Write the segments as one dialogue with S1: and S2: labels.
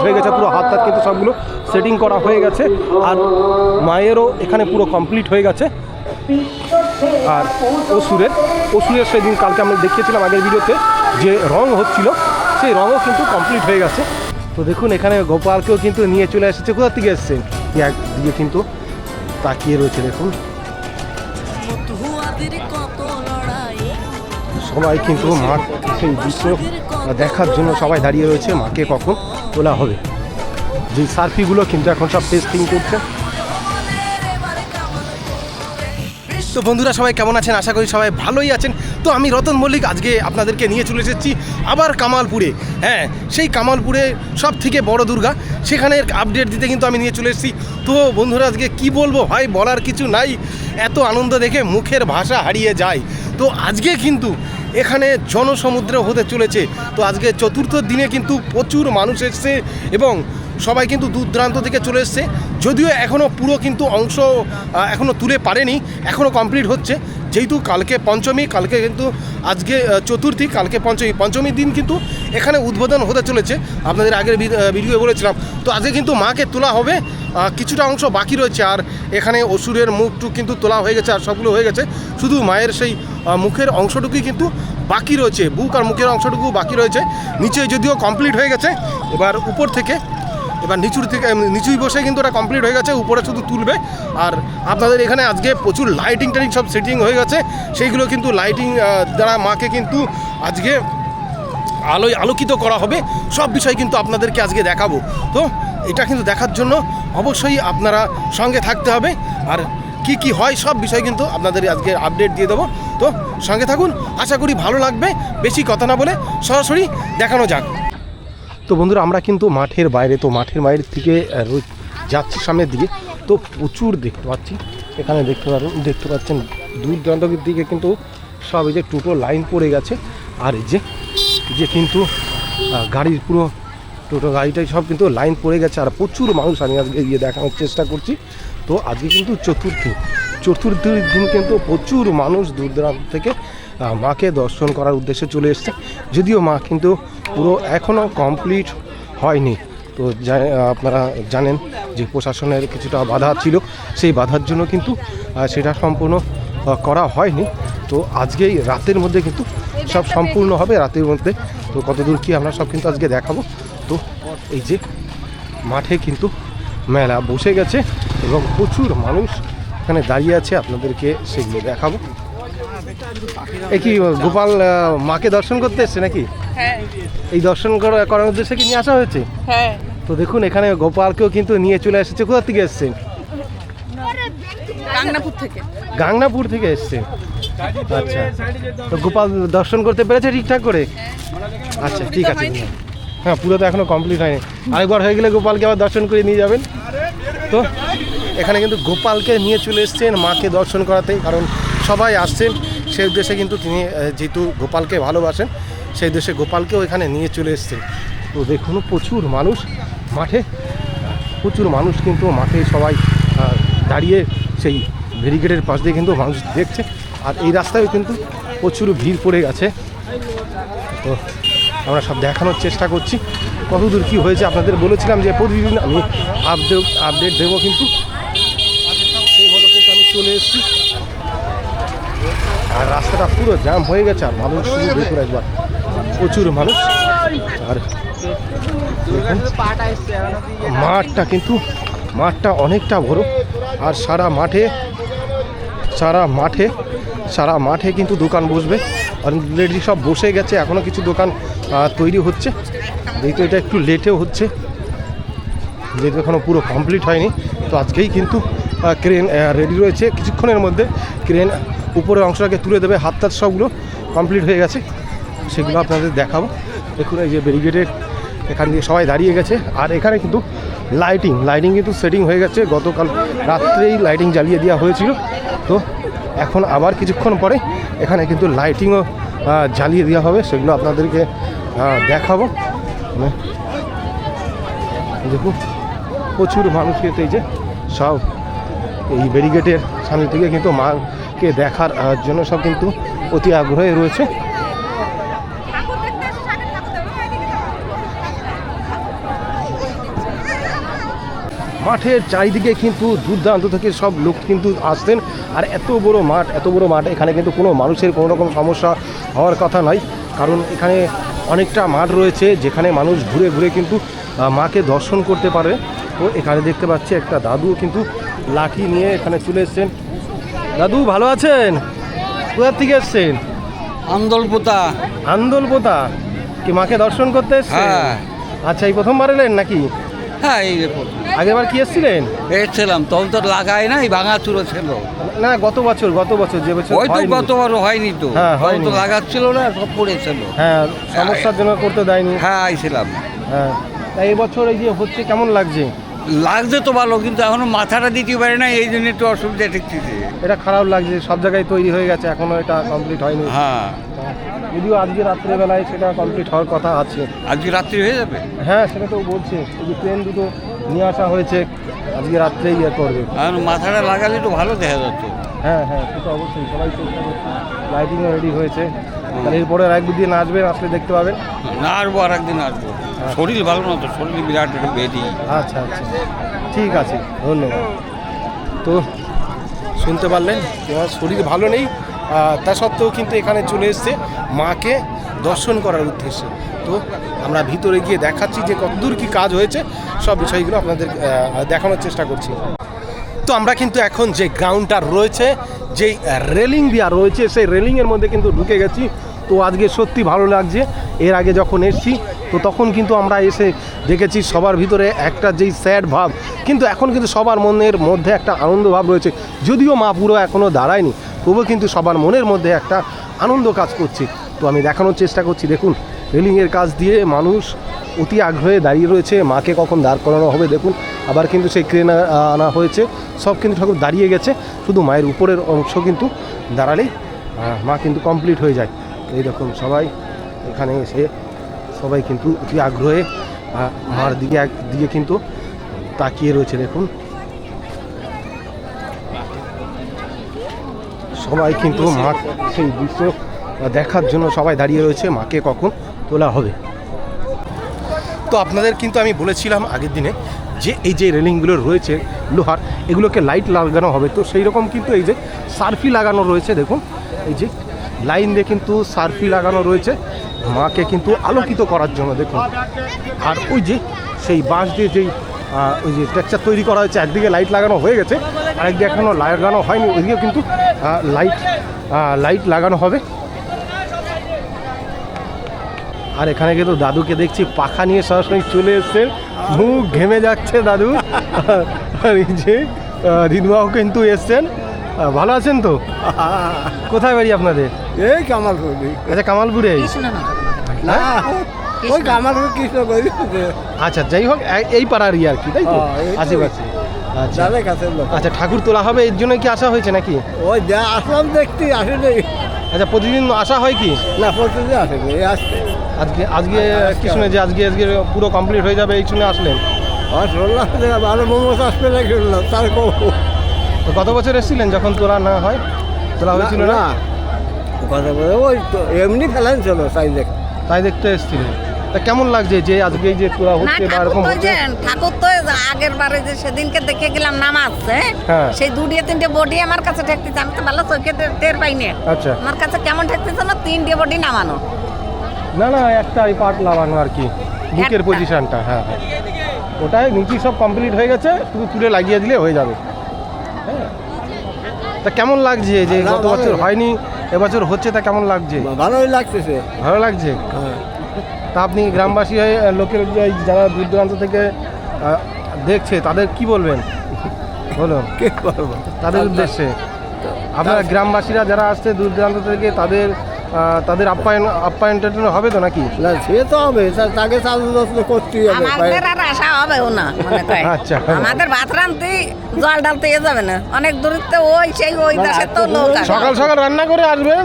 S1: Complete হয়ে গেছে, পুরো হাত হাত কিন্তু সবগুলো সেটিং করা হয়ে গেছে। আর মায়েরও এখানে পুরো কমপ্লিট হয়ে গেছে। আর অসুরের অসুরের সেদিন কালকে আমরা দেখিয়েছিলাম আগের ভিডিওতে যে রং হচ্ছিল, সেই রঙও কিন্তু কমপ্লিট হয়ে গেছে। তো দেখুন, এখানে গোপালকেও কিন্তু নিয়ে চলে এসেছে, কোথা থেকে এসেছেন একদিকে কিন্তু তাকিয়ে রয়েছে, দেখুন। সবাই কিন্তু মাঠ সেই দৃশ্য দেখার জন্য সবাই দাঁড়িয়ে রয়েছে মাকে কখন তোলা হবে। যে সার্ফিগুলো কিন্তু এখন সব টেস্টিং করছে। তো বন্ধুরা সবাই কেমন আছেন? আশা করি সবাই ভালোই আছেন। তো আমি রতন মল্লিক আজকে আপনাদেরকে নিয়ে চলে এসেছি আবার কামালপুরে। হ্যাঁ সেই কামালপুরে সব থেকে বড় দুর্গা। সেখানে আপডেট দিতে কিন্তু আমি নিয়ে চলে এসেছি। তো বন্ধুরা আজকে কি বলব? ভাই, বলার কিছু নাই। এত আনন্দ দেখে মুখের ভাষা হারিয়ে যায়। তো আজকে কিন্তু এখানে জনসমুদ্র হতে চলেছে। তো আজকে চতুর্থ দিনে কিন্তু প্রচুর মানুষ এসছে এবং সবাই কিন্তু দূর দূরান্ত থেকে চলে এসছে। যদিও এখনও পুরো কিন্তু অংশ এখনও তুলে পারেনি এখনও কমপ্লিট হচ্ছে। যেহেতু কালকে পঞ্চমী, কালকে কিন্তু আজকে চতুর্থী, কালকে পঞ্চমী। পঞ্চমীর দিন কিন্তু এখানে উদ্বোধন হতে চলেছে। আপনাদের আগের ভিডিও বলেছিলাম। তো আজকে কিন্তু মাকে তোলা হবে। কিছুটা অংশ বাকি রয়েছে। আর এখানে অসুরের মুখটুক কিন্তু তোলা হয়ে গেছে আর সবগুলো হয়ে গেছে। শুধু মায়ের সেই মুখের অংশটুকুই কিন্তু বাকি রয়েছে। বুক আর মুখের অংশটুকু বাকি রয়েছে। নিচে যদিও কমপ্লিট হয়ে গেছে, এবার উপর থেকে এবার নিচুর থেকে নিচুই বসে কিন্তু ওটা কমপ্লিট হয়ে গেছে, উপরে শুধু তুলবে। আর আপনাদের এখানে আজকে প্রচুর লাইটিং টাইটিং সব সেটিং হয়ে গেছে, সেইগুলো কিন্তু লাইটিং দ্বারা মাকে কিন্তু আজকে আলোয় আলোকিত করা হবে। সব বিষয় কিন্তু আপনাদেরকে আজকে দেখাবো। তো এটা কিন্তু দেখার জন্য অবশ্যই আপনারা সঙ্গে থাকতে হবে। আর কি কি হয় সব বিষয় কিন্তু আপনাদের আজকে আপডেট দিয়ে দেবো। তো সঙ্গে থাকুন, আশা করি ভালো লাগবে। বেশি কথা না বলে সরাসরি দেখানো যাক। তো বন্ধুরা, আমরা কিন্তু মাঠের বাইরে, তো মাঠের বাইরে থেকে যাচ্ছি সামনের দিকে। তো প্রচুর দেখতে পাচ্ছি। এখানে দেখতে পারেন, দেখতে পাচ্ছেন দূর দূরান্তের দিকে কিন্তু সব এই যে টোটো লাইন পড়ে গেছে। আর এই যে যে কিন্তু গাড়ির পুরো টোটো গাড়িটাই সব কিন্তু লাইন পড়ে গেছে। আর প্রচুর মানুষ আমি আজকে গিয়ে দেখানোর চেষ্টা করছি। তো আজকে কিন্তু চতুর্থী। চতুর্থীর দিন কিন্তু প্রচুর মানুষ দূর দূরান্ত থেকে মাকে দর্শন করার উদ্দেশ্যে চলে এসছে। যদিও মা কিন্তু পুরো এখনও কমপ্লিট হয়নি। তো আপনারা জানেন যে প্রশাসনের কিছুটা বাধা ছিল। সেই বাধার জন্য কিন্তু সেটা সম্পূর্ণ করা হয়নি। তো আজকেই রাতের মধ্যে কিন্তু সব সম্পূর্ণ হবে রাতের মধ্যে। তো কতদূর কি আমরা সব কিন্তু আজকে দেখাবো। তো এই যে মাঠে কিন্তু মেলা বসে গেছে এবং প্রচুর মানুষ এখানে দাঁড়িয়ে আছে। আপনাদেরকে সেগুলো দেখাবো। এ কি গোপাল মাকে দর্শন করতে এসছে নাকি?
S2: হ্যাঁ।
S1: এই দর্শন করার উদ্দেশ্যে কি নিয়ে আসা হয়েছে?
S2: হ্যাঁ।
S1: তো দেখুন এখানে গোপালকেও কিন্তু নিয়ে চলে এসেছে। কোথা থেকে
S2: গাংনাপুর থেকে।
S1: গাংনাপুর থেকে এসছে। আচ্ছা। তো গোপাল দর্শন করতে পেরেছে ঠিকঠাক করে? আচ্ছা ঠিক আছে। হ্যাঁ। পুরো তো এখনও কমপ্লিট হয়নি। আরেকবার হয়ে গেলে গোপালকে আবার দর্শন করে নিয়ে যাবেন। তো এখানে কিন্তু গোপালকে নিয়ে চলে এসছেন মাকে দর্শন করাতে। কারণ সবাই আসছেন। সেই উদ্দেশ্যে কিন্তু তিনি যেহেতু গোপালকে ভালোবাসেন। সেই উদ্দেশ্যে গোপালকেও এখানে নিয়ে চলে এসছেন তো দেখুন, প্রচুর মানুষ মাঠে, প্রচুর মানুষ কিন্তু মাঠে সবাই দাঁড়িয়ে সেই ব্যারিকেডের পাশ দিয়ে কিন্তু মানুষ দেখছে। আর এই রাস্তায় কিন্তু প্রচুর ভিড় পড়ে গেছে। তো আমরা সব দেখানোর চেষ্টা করছি। কতদূর কী হয়েছে আপনাদের বলেছিলাম যে প্রতিদিন আমি আপডেট আপডেট দেবো কিন্তু। সেই মতো কিন্তু আমি চলে এসেছি। আর রাস্তাটা পুরো জ্যাম হয়ে গেছে আর মানুষ দেখুন একবার। প্রচুর মানুষ। আর মাঠটা কিন্তু মাঠটা অনেকটা বড়। আর সারা মাঠে সারা মাঠে সারা মাঠে কিন্তু দোকান বসবে। অলরেডি সব বসে গেছে এখনও কিছু দোকান তৈরি হচ্ছে। যেহেতু এটা একটু লেটেও হচ্ছে। যেহেতু এখনও পুরো কমপ্লিট হয়নি। তো আজকেই কিন্তু ক্রেন রেডি রয়েছে। কিছুক্ষণের মধ্যে ক্রেন উপরের অংশটাকে তুলে দেবে। হাত তাত সবগুলো কমপ্লিট হয়ে গেছে। সেগুলো আপনাদের দেখাবো। দেখুন, এই যে ব্যারিগেডের এখান দিয়ে সবাই দাঁড়িয়ে গেছে। আর এখানে কিন্তু লাইটিং লাইটিং কিন্তু সেটিং হয়ে গেছে। গতকাল রাত্রেই লাইটিং জ্বালিয়ে দেওয়া হয়েছিল। তো এখন আবার কিছুক্ষণ পরে এখানে কিন্তু লাইটিংও জ্বালিয়ে দেওয়া হবে। সেগুলো আপনাদেরকে দেখাবো। মানে দেখুন, প্রচুর মানুষ কিন্তু এই যে সব এই ব্যারিগেটের সামনে থেকে কিন্তু মাকে দেখার জন্য সব কিন্তু অতি আগ্রহে রয়েছে। মাঠের চারিদিকে কিন্তু দুর্দান্ত থেকে সব লোক কিন্তু আসতেন আর এত বড় মাঠ, এত বড় মাঠ, এখানে কিন্তু কোনো মানুষের কোনো রকম সমস্যা হওয়ার কথা নয় কারণ এখানে অনেকটা মাঠ রয়েছে, যেখানে মানুষ ঘুরে ঘুরে কিন্তু মাকে দর্শন করতে পারে। তো এখানে দেখতে পাচ্ছি একটা দাদুও কিন্তু লাঠি নিয়ে এখানে চলে এসছেন। দাদু ভালো আছেন? কোথার থেকে এসছেন?
S3: আন্দোলপোতা।
S1: আন্দোলপোতা? কি মাকে দর্শন করতে এসছেন?
S3: হ্যাঁ।
S1: আচ্ছা এই প্রথমবার এলেন নাকি?
S3: হ্যাঁ এই
S1: আগেবার কি এসেছিলেন?
S3: এসেছিলাম তখন তো লাগাই নাই ভাঙা চুরো ছিল।
S1: না গত বছর গত বছর যে বছর
S3: ওই তো
S1: হয়নি।
S3: গতবার হয়নি তো।
S1: হ্যাঁ।
S3: তো লাগাচ্ছিল না সব পড়েছিল
S1: হ্যাঁ সমস্যার জন্য করতে দেয়নি।
S3: হ্যাঁ আইছিলাম।
S1: হ্যাঁ। তাই এবছর এই যে হচ্ছে কেমন লাগছে?
S3: লাগছে তো ভালো কিন্তু এখনও মাথাটা দিতে পারে না এই জন্য একটু অসুবিধা ঠেকতেছে
S1: এটা খারাপ লাগছে সব জায়গায় তৈরি হয়ে গেছে এখনও এটা কমপ্লিট হয়নি।
S3: হ্যাঁ।
S1: যদিও আজকে রাত্রেবেলায় সেটা কমপ্লিট হওয়ার কথা আছে।
S3: আজকে রাত্রি হয়ে যাবে?
S1: হ্যাঁ সেটা তো বলছে এই যে ট্রেন দুটো নিয়ে আসা হয়েছে আজকে রাত্রেই ইয়ে করবে।
S3: এখন মাথাটা লাগালে একটু ভালো দেখা যাচ্ছে।
S1: হ্যাঁ হ্যাঁ সেটা অবশ্যই সবাই চেষ্টা করছে। লাইটিংও রেডি হয়েছে। তাহলে এরপরে আর এক দু দিন আসবেন আসলে দেখতে পাবেন।
S3: না আসব আর একদিন আসব শরীর ভালো না তো শরীর বিরাট একটু বেদি
S1: আচ্ছা আচ্ছা। ঠিক আছে ধন্যবাদ। তো শুনতে পারলেন যে আমার শরীর ভালো নেই তা সত্ত্বেও কিন্তু এখানে চলে এসছে মাকে দর্শন করার উদ্দেশ্যে। তো আমরা ভিতরে গিয়ে দেখাচ্ছি যে কতদূর কি কাজ হয়েছে সব বিষয়গুলো আপনাদের দেখানোর চেষ্টা করছি। তো আমরা কিন্তু এখন যে গ্রাউন্ডটা রয়েছে যেই রেলিং দেওয়া রয়েছে, সেই রেলিংয়ের মধ্যে কিন্তু ঢুকে গেছি। তো আজকে সত্যি ভালো লাগছে। এর আগে যখন এসছি, তো তখন কিন্তু আমরা এসে দেখেছি সবার ভিতরে একটা যেই স্যাড ভাব, কিন্তু এখন কিন্তু সবার মনের মধ্যে একটা আনন্দ ভাব রয়েছে। যদিও মা পুরো এখনও দাঁড়ায়নি, তবুও কিন্তু সবার মনের মধ্যে একটা আনন্দ কাজ করছে। তো আমি দেখানোর চেষ্টা করছি, দেখুন। রেলিংয়ের কাজ দিয়ে মানুষ অতি আগ্রহে দাঁড়িয়ে রয়েছে। মাকে কখন দাঁড় করানো হবে দেখুন, আবার কিন্তু সেই ক্রেন আনা হয়েছে। সব কিন্তু ঠাকুর দাঁড়িয়ে গেছে, শুধু মায়ের উপরের অংশ কিন্তু দাঁড়ালেই মা কিন্তু কমপ্লিট হয়ে যায়। এই রকম সবাই, এখানে এসে সবাই কিন্তু অতি আগ্রহে মার দিকে এক দিকে কিন্তু তাকিয়ে রয়েছে দেখুন। সবাই কিন্তু মা, সেই দৃশ্য দেখার জন্য সবাই দাঁড়িয়ে রয়েছে। মাকে কখন তোলা হবে। তো আপনাদের কিন্তু আমি বলেছিলাম আগের দিনে যে এই যে রেলিংগুলো রয়েছে, লোহার, এগুলোকে লাইট লাগানো হবে। তো সেই রকম কিন্তু এই যে সার্ফি লাগানো রয়েছে, দেখুন। এই যে লাইন দিয়ে কিন্তু সার্ফি লাগানো রয়েছে। মাকে কিন্তু আলোকিত করার জন্য, দেখুন। আর ওই যে সেই বাঁশ দিয়ে যেই ওই যে স্ট্রাকচার তৈরি করা হয়েছে, একদিকে লাইট লাগানো হয়ে গেছে, আরেকদিকে এখনও লাগানো হয়নি। ওইদিকে কিন্তু লাইট লাইট লাগানো হবে। আর এখানে কিন্তু দাদুকে দেখছি পাখা নিয়ে সরাসরি চলে এসছে। মুখ ঘেমে যাচ্ছে দাদু। আর এই যে দিদিমাও কিন্তু এসছেন। ভালো আছেন তো? কোথায় বাড়ি আপনাদের?
S4: এই কামালপুর।
S1: আচ্ছা কামালপুরে।
S4: না ওই কামালপুর কৃষ্ণ
S1: আচ্ছা যাই হোক এই পাড়ারই আর কি তাই তো?
S4: হ্যাঁ,
S1: আশেপাশে। আচ্ছা। আচ্ছা ঠাকুর তোলা হবে এর জন্য কি আসা হয়েছে নাকি?
S4: ওই যা আসলাম দেখতে আসেনি।
S1: আচ্ছা প্রতিদিন আসা হয় কি?
S4: না প্রতিদিন আসে এই আসতে।
S1: আজকে আজকে কি শুনে যে আজকে আজকে পুরো কমপ্লিট হয়ে যাবে এই শুনে আসলেন?
S4: আর শুনলাম যে ভালো মোমো আসবে না শুনলাম তার
S1: তো গত বছর এসেছিলেন যখন তোলা না হয়? তোলা হয়েছিল না?
S4: গত বছর? ওই তো এমনি ফেলেন চলো তাই দেখ।
S1: তাই দেখতে এসেছিলেন। তা কেমন লাগছে যে আজকে যে তোলা হচ্ছে বা
S5: ঠাকুর
S1: এরকম
S5: তো
S1: হচ্ছে
S5: ঠাকুর তো আগের বারে যে সেদিনকে দেখে গেলাম নামাজছে
S1: হ্যাঁ।
S5: সেই দুটিয়ে তিনটে বডি আমার কাছে ঠেকতেছে আমি তো ভালো চোখে টের- পাইনি
S1: আচ্ছা।
S5: আমার কাছে কেমন ঠেকতেছে না তিনটে বডি নামানো।
S1: না না একটা এই পার্ট লাগানো আর কি বুকের পজিশনটা হ্যাঁ হ্যাঁ। ওটাই নিচে সব কমপ্লিট হয়ে গেছে শুধু তুলে লাগিয়ে দিলে হয়ে যাবে। হ্যাঁ। তা কেমন লাগছে যে গত বছর হয়নি এবছর হচ্ছে তা কেমন লাগছে?
S4: ভালোই লাগতেছে।
S1: ভালো লাগছে?
S4: হ্যাঁ
S1: তা আপনি গ্রামবাসী হয়ে লোকের যারা দূর দূরান্ত থেকে দেখছে তাদের কি বলবেন? বলুন। তাদের উদ্দেশ্যে। আপনার গ্রামবাসীরা যারা আসছে দূর দূরান্ত থেকে তাদের তাদের আপ্যায়ন আপ্যায়ন হবে তো নাকি?
S4: না সে তো হবে। তাকে চালু যত্ন করতেই হবে
S5: আমাদের আর আশা হবেও না মনে করে।
S1: আচ্ছা।
S5: আমাদের ভাত রান্তি জল ডালতে এ যাবে না। অনেক দূরত্বে ওই সেই ওই
S4: না,
S5: দেশে তো লোক
S1: সকাল সকাল রান্না করে আসবেন?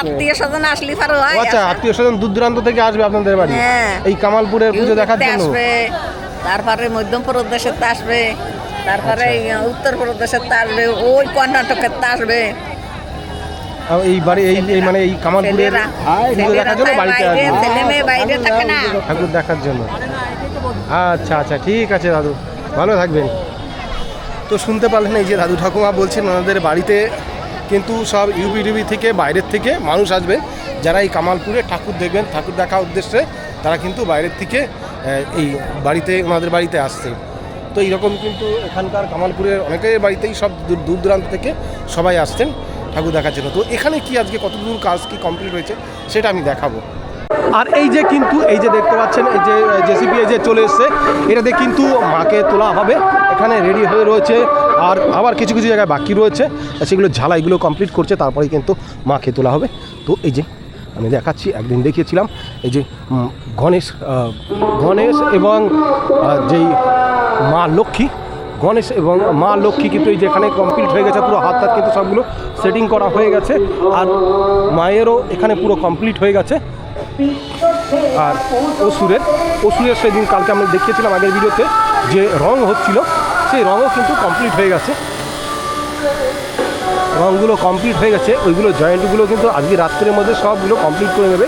S4: আত্মীয়
S5: স্বজন আসলি পারে হয়
S1: আচ্ছা আত্মীয় স্বজন দূর দূরান্ত থেকে আসবে আপনাদের বাড়ি?
S5: হ্যাঁ।
S1: এই কামালপুরের পুজো দেখার জন্য?
S5: আসবে তারপরে মধ্যপ্রদেশের তো আসবে তারপরে
S1: আচ্ছা।
S5: এই উত্তরপ্রদেশের তো আসবে ওই কর্ণাটকের তো আসবে।
S1: এই বাড়ি এই এই মানে এই কামালপুরের পুজো দেখার জন্য বাড়িতে আসবে। ঠাকুর দেখার জন্য। আচ্ছা আচ্ছা ঠিক আছে দাদু। ভালো থাকবেন। তো শুনতে পারলেন এই যে দাদু ঠাকুমা বলছেন ওনাদের বাড়িতে কিন্তু সব ইউপি টিভি থেকে বাইরের থেকে মানুষ আসবে। যারা এই কামালপুরে ঠাকুর দেখবেন ঠাকুর দেখা উদ্দেশ্যে তারা কিন্তু বাইরের থেকে এই বাড়িতে ওনাদের বাড়িতে আসছে। তো এইরকম কিন্তু এখানকার কামালপুরের অনেকের বাড়িতেই সব দূর দূর দূরান্ত থেকে সবাই আসছেন। ঠাকুর দেখার জন্য তো এখানে কি আজকে কতদূর কাজ কি কমপ্লিট হয়েছে, সেটা আমি দেখাবো। আর এই যে কিন্তু, এই যে দেখতে পাচ্ছেন, এই যে জেসিপি যে চলে এসছে এটাতে কিন্তু মাকে তোলা হবে। এখানে রেডি হয়ে রয়েছে, আর আবার কিছু কিছু জায়গায় বাকি রয়েছে। সেগুলো ঝালাইগুলো কমপ্লিট করছে তারপরে কিন্তু মাকে তোলা হবে। তো এই যে, আমি দেখাচ্ছি, একদিন দেখিয়েছিলাম, এই যে গণেশ গণেশ এবং যেই মা লক্ষ্মী, গণেশ এবং মা লক্ষ্মী কিন্তু এই যেখানে কমপ্লিট হয়ে গেছে, পুরো হাত হাত কিন্তু সবগুলো সেটিং করা হয়ে গেছে আর মায়েরও এখানে পুরো কমপ্লিট হয়ে গেছে। আর অসুরের অসুরের সেদিন কালকে আমরা দেখিয়েছিলাম আগের ভিডিওতে যে রং হচ্ছিল, সেই রঙও কিন্তু কমপ্লিট হয়ে গেছে। রঙগুলো কমপ্লিট হয়ে গেছে, ওইগুলো জয়েন্টগুলো কিন্তু আজকে রাত্রের মধ্যে সবগুলো কমপ্লিট করে নেবে।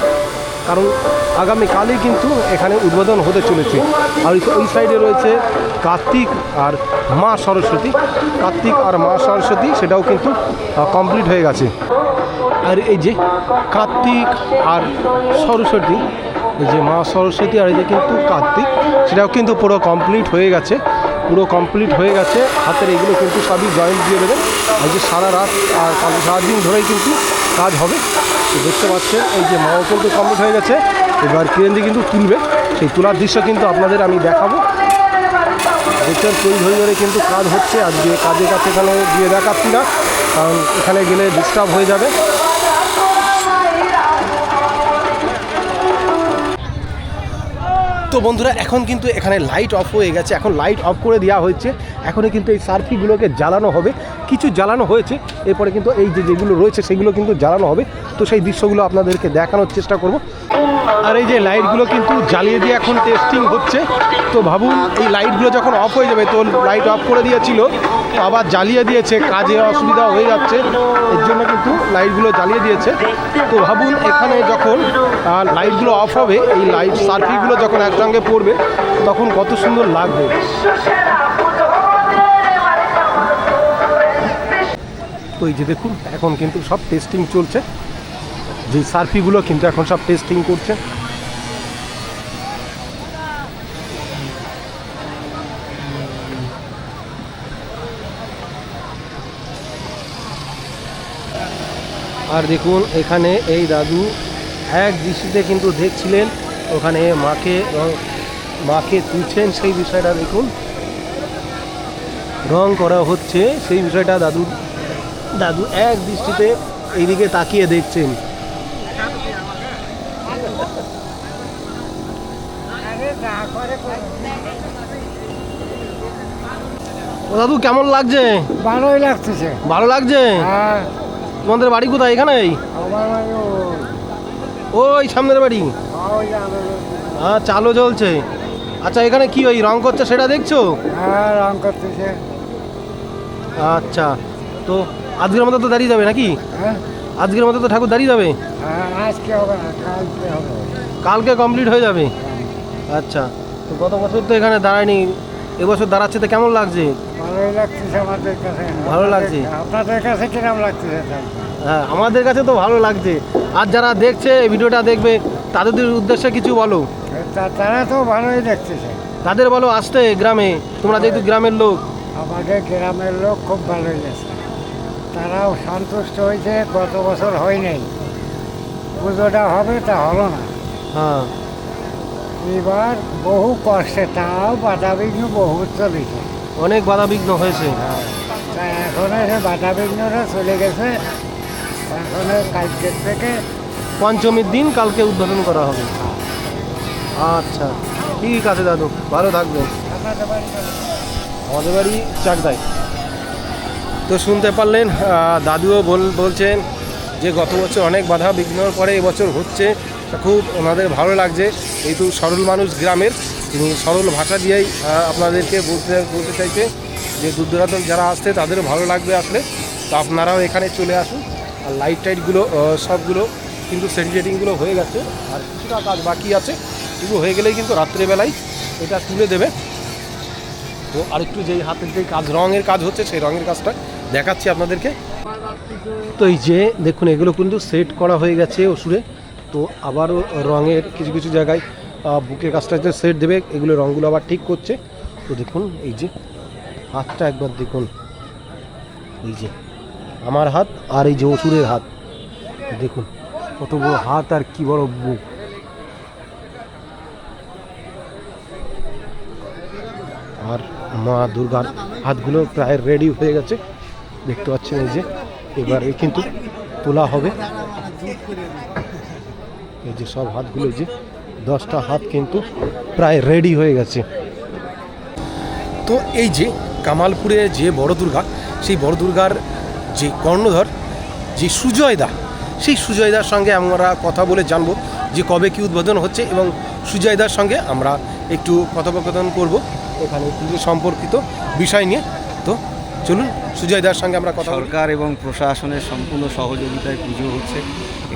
S1: কারণ আগামীকালই কিন্তু এখানে উদ্বোধন হতে চলেছে। আর ওই- সাইডে রয়েছে কার্তিক আর মা সরস্বতী। কার্তিক আর মা সরস্বতী সেটাও কিন্তু কমপ্লিট হয়ে গেছে। আর এই যে কার্তিক আর সরস্বতী, এই যে মা সরস্বতী আর এই যে কিন্তু কার্তিক, সেটাও কিন্তু পুরো কমপ্লিট হয়ে গেছে। পুরো কমপ্লিট হয়ে গেছে। হাতের এগুলো কিন্তু সবই জয়েন্ট দিয়ে দেবেন। যে সারা রাত আর সারাদিন ধরেই কিন্তু কাজ হবে। দেখতে পাচ্ছেন, এই যে মাও কিন্তু কমপ্লিট হয়ে গেছে। এবার কেন্দ্রে কিন্তু তুলবে। সেই তোলার দৃশ্য কিন্তু আপনাদের আমি দেখাবো। দেখছেন তৈরি হয়ে ধরে কিন্তু কাজ হচ্ছে। আজকে কাজের কাছে এখানে গিয়ে দেখাচ্ছি না, কারণ এখানে গেলে ডিস্টার্ব হয়ে যাবে। তো বন্ধুরা, এখন কিন্তু এখানে লাইট অফ হয়ে গেছে। এখন লাইট অফ করে দেওয়া হয়েছে। এখনই কিন্তু এই সার্ফিগুলোকে জ্বালানো হবে। কিছু জ্বালানো হয়েছে। এরপরে কিন্তু এই যে যেগুলো রয়েছে সেগুলো কিন্তু জ্বালানো হবে। তো সেই দৃশ্যগুলো আপনাদেরকে দেখানোর চেষ্টা করব। আর এই যে লাইটগুলো কিন্তু জ্বালিয়ে দিয়ে এখন টেস্টিং হচ্ছে। তো ভাবুন, এই লাইটগুলো যখন অফ হয়ে যাবে, তো লাইট অফ করে দিয়েছিল। আবার জ্বালিয়ে দিয়েছে, কাজে অসুবিধা হয়ে যাচ্ছে। এর জন্য কিন্তু লাইটগুলো জ্বালিয়ে দিয়েছে। তো ভাবুন, এখানে যখন লাইটগুলো অফ হবে, এই লাইট সার্ফিগুলো যখন একসঙ্গে পড়বে, তখন কত সুন্দর লাগবে। তো এই যে দেখুন, এখন কিন্তু সব টেস্টিং চলছে। যে সার্ফিগুলো কিন্তু এখন সব টেস্টিং করছে। আর দেখুন, এখানে এই দাদু এক দৃষ্টিতে কিন্তু দেখছিলেন, ওখানে মাকে মাকে তুলছেন সেই বিষয়টা দেখুন। রং করা হচ্ছে, সেই বিষয়টা দাদু দাদু এক দৃষ্টিতে এইদিকে তাকিয়ে দেখছেন। ও দাদু কেমন লাগছে?
S4: ভালোই লাগতেছে।
S1: ভালো লাগছে?
S4: হ্যাঁ।
S1: তোমাদের বাড়ি কোথায়? এখানেই
S4: বাড়ি
S1: ওই। সামনের বাড়ি।
S4: হ্যাঁ
S1: আচ্ছা আলো জ্বলছে। আচ্ছা এখানে কি ওই রং করছে সেটা দেখছ?
S4: হ্যাঁ রং করতেছে।
S1: আচ্ছা তো আজকের মতো তো দাঁড়িয়ে যাবে নাকি?
S4: হ্যাঁ।
S1: আজকের মতো তো ঠাকুর দাঁড়িয়ে যাবে?
S4: হ্যাঁ আজকে হবে কালকে হবে।
S1: কালকে কমপ্লিট হয়ে যাবে? আচ্ছা তো গত বছর তো এখানে দাঁড়ায়নি এবছর দাঁড়াচ্ছে তো কেমন লাগছে?
S4: ভালোই লাগতেছে আমাদের কাছে।
S1: ভালো লাগছে?
S4: আপনাদের কাছে কিরম লাগতেছে
S1: হ্যাঁ আমাদের কাছে তো ভালো লাগছে। আর যারা দেখছে এই ভিডিওটা দেখবে তাদের উদ্দেশ্যে কিছু বলো।
S4: তারা তো ভালোই দেখতেছে
S1: তাদের বলো আসতে গ্রামে। তোমরা যেহেতু গ্রামের লোক।
S4: আমাদের গ্রামের লোক খুব ভালোই আছে। তারাও সন্তুষ্ট হয়েছে গত বছর হয় নাই পুজোটা হবে তা হলো না।
S1: হ্যাঁ।
S4: এবার বহু কষ্টে তাও বাধা বিঘ্ন বহু চলেছে।
S1: অনেক বাধাবিঘ্ন হয়েছে।
S4: তা এখন সে বাধা বিঘ্নটা চলে গেছে। এখন কালকের থেকে
S1: পঞ্চমীর দিন কালকে উদ্বোধন করা হবে। আচ্ছা ঠিক আছে দাদু ভালো থাকবেন।
S4: চলে।
S1: আমাদের বাড়ি চাকদায়। তো শুনতে পারলেন দাদুও বল, বলছেন যে গত বছর অনেক বাধা বিঘ্নর পরে এবছর হচ্ছে। খুব ওনাদের ভালো লাগছে। যেহেতু সরল মানুষ গ্রামের, তিনি সরল ভাষা দিয়েই আপনাদেরকে বলতে বলতে চাইছে যে দূর দূরান্ত যারা আসছে, তাদেরও ভালো লাগবে আসলে। তো আপনারাও এখানে চলে আসুন। আর লাইট টাইটগুলো সবগুলো কিন্তু সেটিংগুলো হয়ে গেছে। আর কিছুটা কাজ বাকি আছে। এগুলো হয়ে গেলেই কিন্তু রাত্রেবেলায় এটা তুলে দেবে। তো আরেকটু যেই হাতের যে কাজ, রঙের কাজ হচ্ছে, সেই রঙের কাজটা দেখাচ্ছি আপনাদেরকে। তো এই যে, দেখুন, এগুলো কিন্তু সেট করা হয়ে গেছে ওষুধে তো আবারও রঙের কিছু কিছু জায়গায় বুকের কাজটা যে সেট দেবে, এগুলো রঙগুলো আবার ঠিক করছে। তো দেখুন, এই যে, হাতটা একবার দেখুন। এই যে, আমার হাত আর এই যে অসুরের হাত। দেখুন, কত বড় হাত আর কি বড় বুক। আর মা দুর্গার হাতগুলো প্রায় রেডি হয়ে গেছে। দেখতে পাচ্ছেন এই যে, এবারে কিন্তু তোলা হবে। এই যে সব হাতগুলো যে, দশটা হাত কিন্তু প্রায় রেডি হয়ে গেছে। তো এই যে কামালপুরে যে বড় দুর্গা, সেই বড় দুর্গার যে কর্ণধর, যে সুজয়দা সেই সুজয়দার সঙ্গে আমরা কথা বলে জানব যে কবে কি উদ্বোধন হচ্ছে এবং সুজয়দার সঙ্গে আমরা একটু কথোপকথন করব। এখানে পুজো সম্পর্কিত বিষয় নিয়ে। তো চলুন সুজয়দার সঙ্গে আমরা কথা
S6: সরকার এবং প্রশাসনের সম্পূর্ণ সহযোগিতায় পুজো হচ্ছে।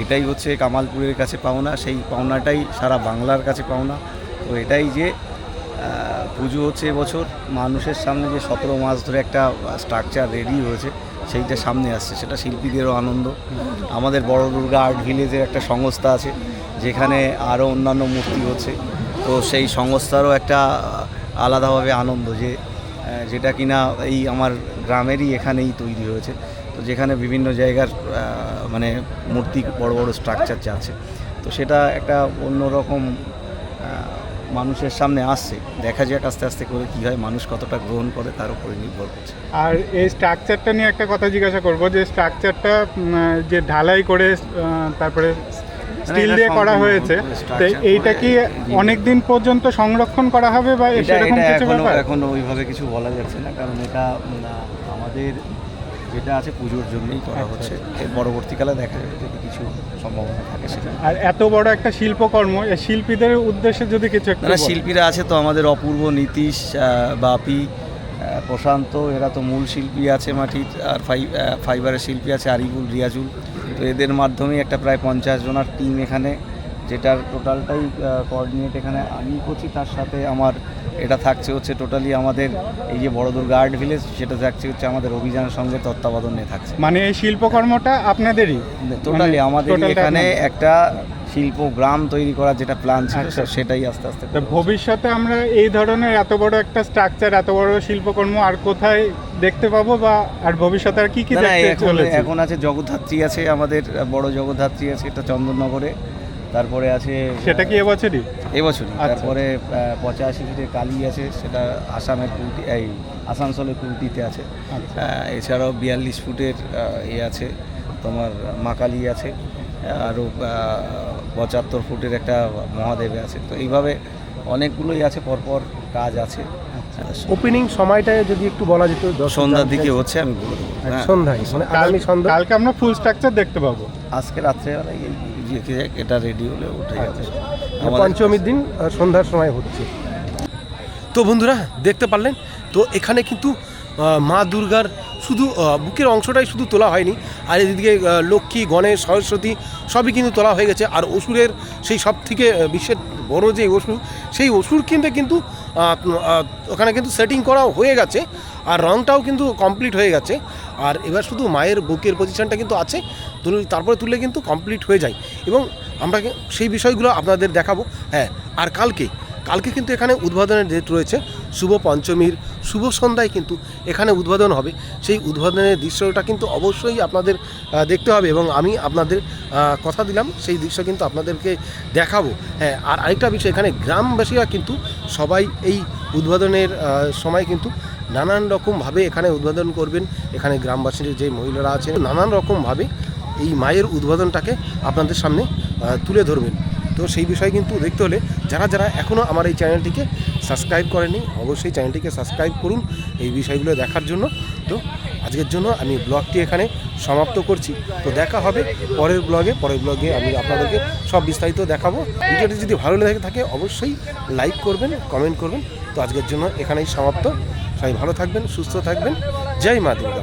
S6: এটাই হচ্ছে কামালপুরের কাছে পাওনা। সেই পাওনাটাই সারা বাংলার কাছে পাওনা। তো এটাই যে পুজো হচ্ছে এবছর, মানুষের সামনে যে সতেরো মাস ধরে একটা স্ট্রাকচার রেডি হয়েছে, সেইটা সামনে আসছে। সেটা শিল্পীদেরও আনন্দ। আমাদের বড় দুর্গা আর্ট ভিলেজের একটা সংস্থা আছে, যেখানে আরও অন্যান্য মূর্তি হচ্ছে। তো সেই সংস্থারও একটা আলাদাভাবে আনন্দ যে যেটা কিনা এই আমার গ্রামেরই এখানেই তৈরি হয়েছে। তো যেখানে বিভিন্ন জায়গার মানে মূর্তি, বড় বড় স্ট্রাকচার যাচ্ছে তো সেটা একটা অন্যরকম মানুষের সামনে আসছে। দেখা যাক আস্তে আস্তে করে কী হয়, মানুষ কতটা গ্রহণ করে তার উপরে নির্ভর করছে।
S7: আর এই স্ট্রাকচারটা নিয়ে একটা কথা জিজ্ঞাসা করব, যে স্ট্রাকচারটা যে ঢালাই করে তারপরে স্টিল দিয়ে করা হয়েছে। তো এইটা কি অনেক দিন পর্যন্ত সংরক্ষণ করা হবে বা সেরকম কিছু ব্যাপার?
S6: এখনও ওইভাবে কিছু বলা যাচ্ছে না কারণ এটা আমাদের যেটা আছে পুজোর জন্যই করা
S7: আচ্ছা,
S6: হচ্ছে। এর পরবর্তীকালে দেখা যাবে যদি কিছু সম্ভাবনা থাকে সেটা।
S7: আর এত বড় একটা শিল্পকর্ম শিল্পীদের উদ্দেশ্যে যদি কিছু একটু।
S6: শিল্পীরা আছে তো আমাদের অপূর্ব নীতিশ বাপি প্রশান্ত এরা তো মূল শিল্পী আছে মাটির আর ফাই ফাইবারের শিল্পী আছে আরিবুল রিয়াজুল। তো এদের মাধ্যমেই একটা প্রায় পঞ্চাশ জনার টিম এখানে যেটার টোটালটাই কোঅর্ডিনেট এখানে আমি করছি তার সাথে আমার এটা থাকছে হচ্ছে টোটালি আমাদের এই যে বড়দুর গার্ড ভিলেজ সেটা থাকছে হচ্ছে আমাদের অভিযানের সঙ্গে তত্ত্বাবধানে থাকছে।
S7: মানে এই শিল্পকর্মটা আপনাদেরই?
S6: টোটালি
S7: মানে
S6: আমাদের এখানে একটা শিল্প গ্রাম তৈরি করার যেটা প্ল্যান ছিল
S7: আচ্ছা।
S6: সেটাই আস্তে আস্তে
S7: ভবিষ্যতে আমরা এই ধরনের এত বড় একটা স্ট্রাকচার এত বড় শিল্পকর্ম আর কোথায় দেখতে পাবো বা আর ভবিষ্যতে আর কি কি দেখতে
S6: এখন
S7: চলেছে
S6: এখন আছে জগদ্ধাত্রী আছে আমাদের বড় জগদ্ধাত্রী আছে এটা চন্দননগরে তারপরে আছে
S7: সেটা কি এবছরই
S6: এবছরই
S7: আচ্ছা।
S6: তারপরে পঁচাশি ফিটের কালী আছে সেটা আসামের কুলটি এই আসানসোলের কুলটিতে আছে
S7: আচ্ছা।
S6: এছাড়াও বিয়াল্লিশ ফুটের এ আছে তোমার মা কালী আছে আরও পঁচাত্তর ফুটের একটা মহাদেবে আছে। তো এইভাবে অনেকগুলোই আছে পরপর কাজ আছে।
S1: ওপেনিং সময়টা যদি একটু বলা যেত
S6: সন্ধ্যার দিকে হচ্ছে আমি বলে দেবো। হ্যাঁ।
S1: সন্ধ্যায় মানে
S7: কাল-
S1: আগামী সন্ধ্যা
S7: কালকে আমরা ফুল স্ট্রাকচার দেখতে পাবো।
S6: আজকে রাত্রেবেলায় এই যে এটা রেডি হলে উঠে যাবে
S1: মানে পঞ্চমীর দিন সন্ধ্যার সময় হচ্ছে। তো বন্ধুরা দেখতে পারলেন? তো এখানে কিন্তু মা দুর্গার শুধু বুকের অংশটাই শুধু তোলা হয়নি, আর এদিকে লক্ষ্মী, গণেশ, সরস্বতী সবই কিন্তু তোলা হয়ে গেছে, আর অসুরের সেই সব থেকে বিশ্বের বড় যে অসুর, সেই অসুর কিন্তু কিন্তু ওখানে কিন্তু সেটিং করাও হয়ে গেছে, আর রংটাও কিন্তু কমপ্লিট হয়ে গেছে, আর এবার শুধু মায়ের বুকের পজিশনটা কিন্তু আছে তারপরে তুললে কিন্তু কমপ্লিট হয়ে যায়, এবং আমরা সেই বিষয়গুলো আপনাদের দেখাবো হ্যাঁ আর কালকে কালকে কিন্তু এখানে উদ্বোধনের ডেট রয়েছে, শুভ পঞ্চমীর শুভ সন্ধ্যায় কিন্তু এখানে উদ্বোধন হবে। সেই উদ্বোধনের দৃশ্যটা কিন্তু অবশ্যই আপনাদের দেখতে হবে এবং আমি আপনাদের কথা দিলাম, সেই দৃশ্য কিন্তু আপনাদেরকে দেখাবো। হ্যাঁ আর আরেকটা বিষয়, এখানে গ্রামবাসীরা কিন্তু সবাই এই উদ্বোধনের সময় কিন্তু নানান রকমভাবে এখানে উদ্বোধন করবেন। এখানে গ্রামবাসীর যে মহিলারা আছেন, নানান রকমভাবে এই মায়ের উদ্বোধনটাকে আপনাদের সামনে তুলে ধরবেন। তো সেই বিষয়ে কিন্তু দেখতে হলে যারা যারা এখনও আমার এই চ্যানেলটিকে সাবস্ক্রাইব করেনি অবশ্যই চ্যানেলটিকে সাবস্ক্রাইব করুন এই বিষয়গুলো দেখার জন্য। তো আজকের জন্য আমি ব্লগটি এখানে সমাপ্ত করছি। তো দেখা হবে পরের ব্লগে পরের ব্লগে আমি আপনাদেরকে সব বিস্তারিত দেখাবো। ভিডিওটি যদি ভালো লেগে থাকে, অবশ্যই লাইক করবেন, কমেন্ট করবেন। তো আজকের জন্য এখানেই সমাপ্ত। সবাই ভালো থাকবেন, সুস্থ থাকবেন। জয় মা দুর্গা।